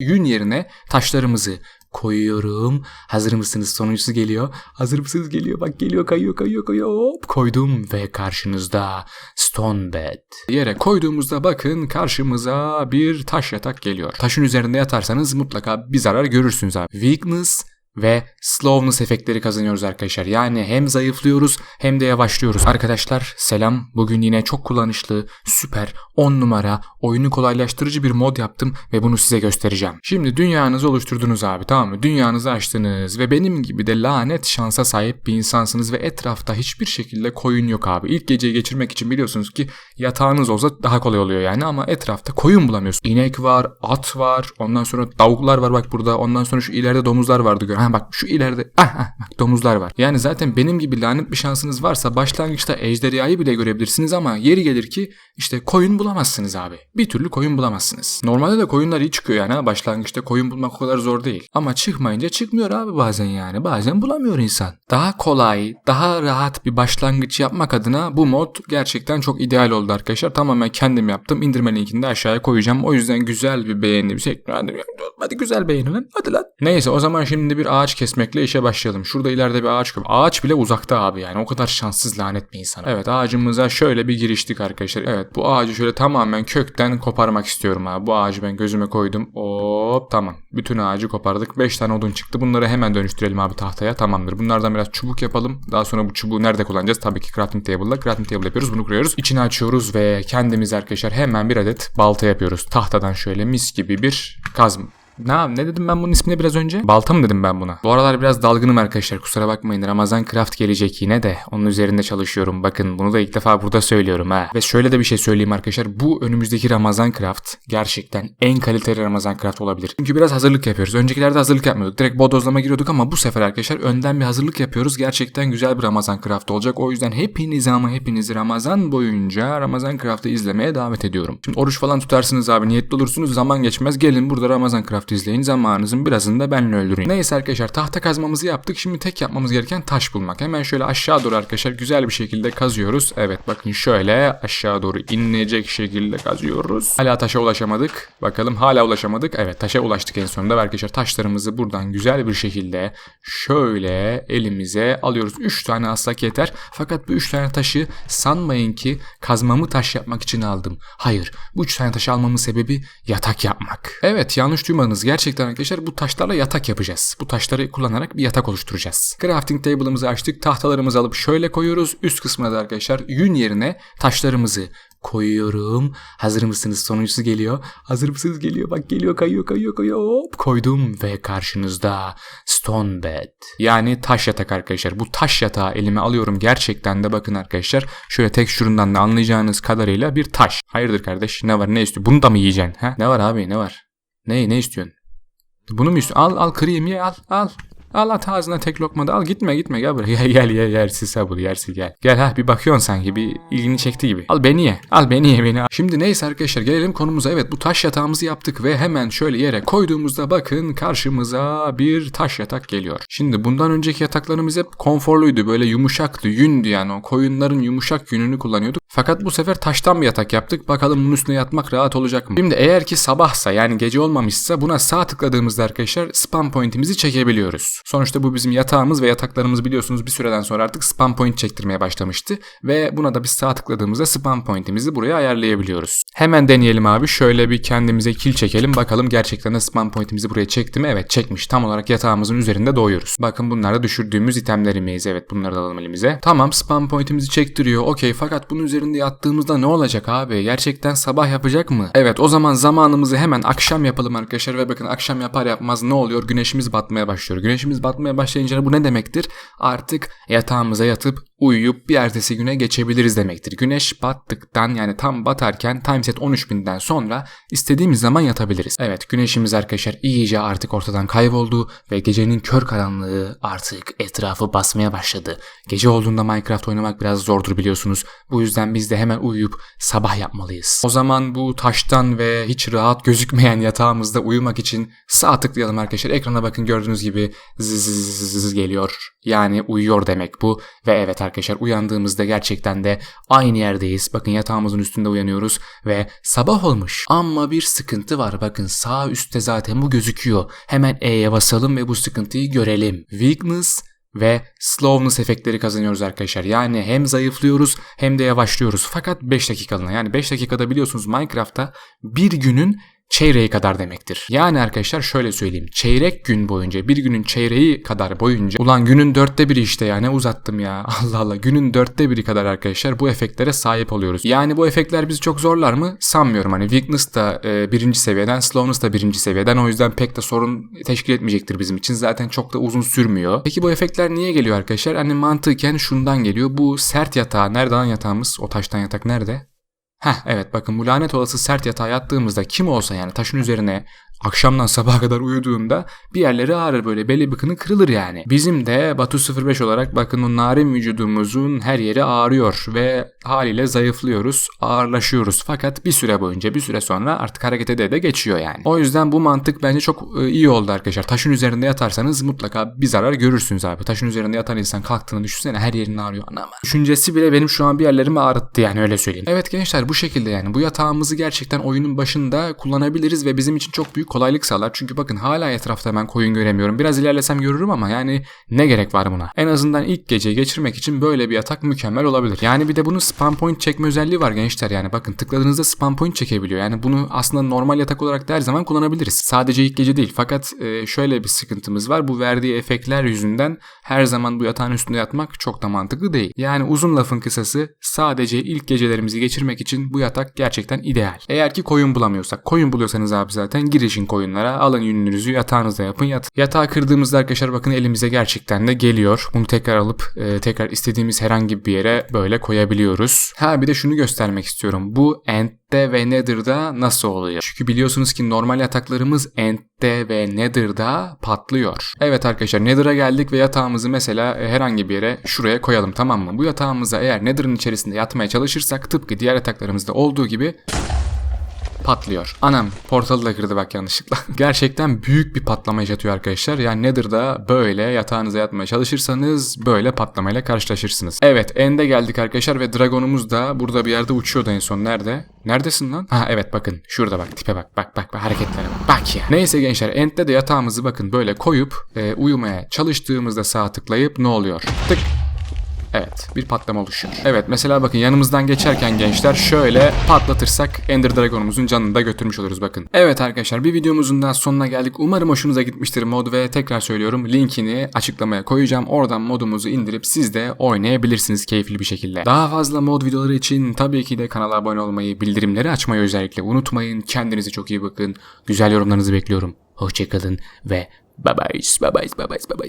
Yün yerine taşlarımızı koyuyorum. Hazır mısınız? Sonuncusu geliyor. Hazır mısınız? Geliyor. Bak geliyor. Kayıyor kayıyor kayıyor. Hop koydum ve karşınızda stone bed. Yere koyduğumuzda bakın karşımıza bir taş yatak geliyor. Taşın üzerinde yatarsanız mutlaka bir zarar görürsünüz abi. Weakness ve slowness efektleri kazanıyoruz arkadaşlar. Yani hem zayıflıyoruz hem de yavaşlıyoruz. Arkadaşlar selam. Bugün yine çok kullanışlı, süper, 10 numara, oyunu kolaylaştırıcı bir mod yaptım ve bunu size göstereceğim. Şimdi dünyanızı oluşturdunuz abi tamam mı? Dünyanızı açtınız ve benim gibi de lanet şansa sahip bir insansınız ve etrafta hiçbir şekilde koyun yok abi. İlk geceyi geçirmek için biliyorsunuz ki yatağınız olsa daha kolay oluyor yani ama etrafta koyun bulamıyorsunuz. İnek var, at var, ondan sonra tavuklar var bak burada, ondan sonra şu ileride domuzlar vardı gör. Bak şu ileride ah, ah, bak domuzlar var. Yani zaten benim gibi lanet bir şansınız varsa başlangıçta ejderhayı bile görebilirsiniz ama yeri gelir ki işte koyun bulamazsınız abi. Bir türlü koyun bulamazsınız. Normalde de koyunlar iyi çıkıyor yani başlangıçta koyun bulmak o kadar zor değil. Ama çıkmayınca çıkmıyor abi bazen yani. Bazen bulamıyor insan. Daha kolay, daha rahat bir başlangıç yapmak adına bu mod gerçekten çok ideal oldu arkadaşlar. Tamamen kendim yaptım. İndirme linkini de aşağıya koyacağım. O yüzden güzel bir beğeni bir şey. Hadi, hadi güzel beğeni lan. Hadi lan. Neyse o zaman şimdi bir ağaç kesmekle işe başlayalım. Şurada ileride bir ağaç Ağaç bile uzakta abi yani. O kadar şanssız lanet bir insan. Evet ağacımıza şöyle bir giriştik arkadaşlar. Evet bu ağacı şöyle tamamen kökten koparmak istiyorum abi. Bu ağacı ben gözüme koydum. Hop tamam. Bütün ağacı kopardık. 5 tane odun çıktı. Bunları hemen dönüştürelim abi tahtaya. Tamamdır. Bunlardan biraz çubuk yapalım. Daha sonra bu çubuğu nerede kullanacağız? Tabii ki crafting table'da. Crafting table yapıyoruz. Bunu kuruyoruz. İçini açıyoruz ve kendimiz arkadaşlar hemen bir adet balta yapıyoruz. Tahtadan şöyle mis gibi bir kazma ne, ne dedim ben bunun ismini biraz önce? Balta mı dedim ben buna? Bu aralar biraz dalgınım arkadaşlar kusura bakmayın. Ramazan Craft gelecek yine de onun üzerinde çalışıyorum. Bakın bunu da ilk defa burada söylüyorum ha. Ve şöyle de bir şey söyleyeyim arkadaşlar. Bu önümüzdeki Ramazan Craft gerçekten en kaliteli Ramazan Craft olabilir. Çünkü biraz hazırlık yapıyoruz. Öncekilerde hazırlık yapmıyorduk. Direkt bodozlama giriyorduk ama bu sefer arkadaşlar önden bir hazırlık yapıyoruz. Gerçekten güzel bir Ramazan Craft olacak. O yüzden hepinizi ama hepinizi Ramazan boyunca Ramazan Craft'ı izlemeye davet ediyorum. Şimdi oruç falan tutarsınız abi niyetli olursunuz zaman geçmez. Gelin burada Ramazan Craft Minecraft izleyin zamanınızın birazını da benle öldürün. Neyse arkadaşlar tahta kazmamızı yaptık. Şimdi tek yapmamız gereken taş bulmak. Hemen şöyle aşağı doğru arkadaşlar güzel bir şekilde kazıyoruz. Evet bakın şöyle aşağı doğru inecek şekilde kazıyoruz. Hala taşa ulaşamadık. Bakalım hala ulaşamadık. Evet taşa ulaştık en sonunda. Arkadaşlar taşlarımızı buradan güzel bir şekilde şöyle elimize alıyoruz. 3 tane alsak yeter. Fakat bu 3 tane taşı sanmayın ki kazmamı taş yapmak için aldım. Hayır bu 3 tane taşı almamın sebebi yatak yapmak. Evet yanlış duymadınız yapacağımız gerçekten arkadaşlar bu taşlarla yatak yapacağız. Bu taşları kullanarak bir yatak oluşturacağız. Crafting table'ımızı açtık. Tahtalarımızı alıp şöyle koyuyoruz. Üst kısmına da arkadaşlar yün yerine taşlarımızı koyuyorum. Hazır mısınız? Sonuncusu geliyor. Hazır mısınız? Geliyor. Bak geliyor kayıyor kayıyor kayıyor. Hop koydum ve karşınızda stone bed. Yani taş yatak arkadaşlar. Bu taş yatağı elime alıyorum. Gerçekten de bakın arkadaşlar. Şöyle tek şurundan da anlayacağınız kadarıyla bir taş. Hayırdır kardeş? Ne var? Ne istiyor? Bunu da mı yiyeceksin? Ha? Ne var abi? Ne var? Ne ne istiyorsun? Bunu mu istiyorsun? Al al kırayım ye al al. Al at ağzına tek lokma da al gitme gitme gel buraya gel gel gel yersiz sabır yersiz gel. Gel ha bir bakıyorsun sanki bir ilgini çekti gibi. Al beni ye al beni ye beni. Şimdi neyse arkadaşlar gelelim konumuza evet bu taş yatağımızı yaptık ve hemen şöyle yere koyduğumuzda bakın karşımıza bir taş yatak geliyor. Şimdi bundan önceki yataklarımız hep konforluydu böyle yumuşaktı yündü yani o koyunların yumuşak yününü kullanıyorduk. Fakat bu sefer taştan bir yatak yaptık. Bakalım bunun üstüne yatmak rahat olacak mı? Şimdi eğer ki sabahsa yani gece olmamışsa buna sağ tıkladığımızda arkadaşlar spam pointimizi çekebiliyoruz. Sonuçta bu bizim yatağımız ve yataklarımız biliyorsunuz bir süreden sonra artık spam point çektirmeye başlamıştı. Ve buna da biz sağ tıkladığımızda spam pointimizi buraya ayarlayabiliyoruz. Hemen deneyelim abi. Şöyle bir kendimize kill çekelim. Bakalım gerçekten de spam pointimizi buraya çekti mi? Evet çekmiş. Tam olarak yatağımızın üzerinde doğuyoruz. Bakın bunlar da düşürdüğümüz itemlerimiz. Evet bunları da alalım elimize. Tamam spam pointimizi çektiriyor. Okey fakat bunun üzerinde yattığımızda ne olacak abi? Gerçekten sabah yapacak mı? Evet o zaman zamanımızı hemen akşam yapalım arkadaşlar ve bakın akşam yapar yapmaz ne oluyor? Güneşimiz batmaya başlıyor. Güneşimiz batmaya başlayınca bu ne demektir? Artık yatağımıza yatıp uyuyup bir ertesi güne geçebiliriz demektir. Güneş battıktan yani tam batarken timeset 13.000'den sonra istediğimiz zaman yatabiliriz. Evet güneşimiz arkadaşlar iyice artık ortadan kayboldu ve gecenin kör karanlığı artık etrafı basmaya başladı. Gece olduğunda Minecraft oynamak biraz zordur biliyorsunuz. Bu yüzden biz de hemen uyuyup sabah yapmalıyız. O zaman bu taştan ve hiç rahat gözükmeyen yatağımızda uyumak için sağ tıklayalım arkadaşlar. Ekrana bakın gördüğünüz gibi zız geliyor. Yani uyuyor demek bu ve evet arkadaşlar. Uyandığımızda gerçekten de aynı yerdeyiz. Bakın yatağımızın üstünde uyanıyoruz ve sabah olmuş. Ama bir sıkıntı var. Bakın sağ üstte zaten bu gözüküyor. Hemen E'ye basalım ve bu sıkıntıyı görelim. Weakness ve slowness efektleri kazanıyoruz arkadaşlar. Yani hem zayıflıyoruz hem de yavaşlıyoruz. Fakat 5 dakikalığına yani 5 dakikada biliyorsunuz Minecraft'ta bir günün çeyreği kadar demektir. Yani arkadaşlar şöyle söyleyeyim. Çeyrek gün boyunca bir günün çeyreği kadar boyunca ulan günün dörtte biri işte ya ne uzattım ya Allah Allah günün dörtte biri kadar arkadaşlar bu efektlere sahip oluyoruz. Yani bu efektler bizi çok zorlar mı? Sanmıyorum. Hani weakness da e, birinci seviyeden slowness da birinci seviyeden o yüzden pek de sorun teşkil etmeyecektir bizim için. Zaten çok da uzun sürmüyor. Peki bu efektler niye geliyor arkadaşlar? Hani mantıken şundan geliyor. Bu sert yatağı nereden yatağımız? O taştan yatak nerede? Heh evet bakın bu lanet olası sert yatağa yattığımızda kim olsa yani taşın üzerine akşamdan sabaha kadar uyuduğunda bir yerleri ağrır böyle belli bıkını kırılır yani. Bizim de Batu 05 olarak bakın o narin vücudumuzun her yeri ağrıyor ve haliyle zayıflıyoruz, ağırlaşıyoruz. Fakat bir süre boyunca bir süre sonra artık hareket ede de geçiyor yani. O yüzden bu mantık bence çok e, iyi oldu arkadaşlar. Taşın üzerinde yatarsanız mutlaka bir zarar görürsünüz abi. Taşın üzerinde yatan insan kalktığını düşünsene her yerin ağrıyor. Anam. Düşüncesi bile benim şu an bir yerlerimi ağrıttı yani öyle söyleyeyim. Evet gençler bu şekilde yani bu yatağımızı gerçekten oyunun başında kullanabiliriz ve bizim için çok büyük kolaylık sağlar. Çünkü bakın hala etrafta ben koyun göremiyorum. Biraz ilerlesem görürüm ama yani ne gerek var buna? En azından ilk geceyi geçirmek için böyle bir yatak mükemmel olabilir. Yani bir de bunun spam point çekme özelliği var gençler. Yani bakın tıkladığınızda spam point çekebiliyor. Yani bunu aslında normal yatak olarak da her zaman kullanabiliriz. Sadece ilk gece değil. Fakat e, şöyle bir sıkıntımız var. Bu verdiği efektler yüzünden her zaman bu yatağın üstünde yatmak çok da mantıklı değil. Yani uzun lafın kısası sadece ilk gecelerimizi geçirmek için bu yatak gerçekten ideal. Eğer ki koyun bulamıyorsak. Koyun buluyorsanız abi zaten girişin koyunlara. Alın yününüzü yatağınızda yapın yat. Yatağı kırdığımızda arkadaşlar bakın elimize gerçekten de geliyor. Bunu tekrar alıp e, tekrar istediğimiz herhangi bir yere böyle koyabiliyoruz. Ha bir de şunu göstermek istiyorum. Bu End'de ve Nether'da nasıl oluyor? Çünkü biliyorsunuz ki normal yataklarımız End'de ve Nether'da patlıyor. Evet arkadaşlar Nether'a geldik ve yatağımızı mesela e, herhangi bir yere şuraya koyalım tamam mı? Bu yatağımıza eğer Nether'ın içerisinde yatmaya çalışırsak tıpkı diğer yataklarımızda olduğu gibi patlıyor. Anam portalı da kırdı bak yanlışlıkla. Gerçekten büyük bir patlama yaşatıyor arkadaşlar. Yani Nether'da böyle yatağınıza yatmaya çalışırsanız böyle patlamayla karşılaşırsınız. Evet End'e geldik arkadaşlar ve Dragon'umuz da burada bir yerde uçuyordu en son. Nerede? Neredesin lan? Ha evet bakın şurada bak tipe bak bak bak, bak hareketlere bak. Bak ya. Neyse gençler End'de de yatağımızı bakın böyle koyup e, uyumaya çalıştığımızda sağ tıklayıp ne oluyor? Tık Evet bir patlama oluşuyor. Evet mesela bakın yanımızdan geçerken gençler şöyle patlatırsak Ender Dragon'umuzun canını da götürmüş oluruz bakın. Evet arkadaşlar bir videomuzun daha sonuna geldik. Umarım hoşunuza gitmiştir mod ve tekrar söylüyorum linkini açıklamaya koyacağım. Oradan modumuzu indirip siz de oynayabilirsiniz keyifli bir şekilde. Daha fazla mod videoları için tabii ki de kanala abone olmayı, bildirimleri açmayı özellikle unutmayın. Kendinize çok iyi bakın. Güzel yorumlarınızı bekliyorum. Hoşçakalın ve bye bye, bye bye, bye bye, bye.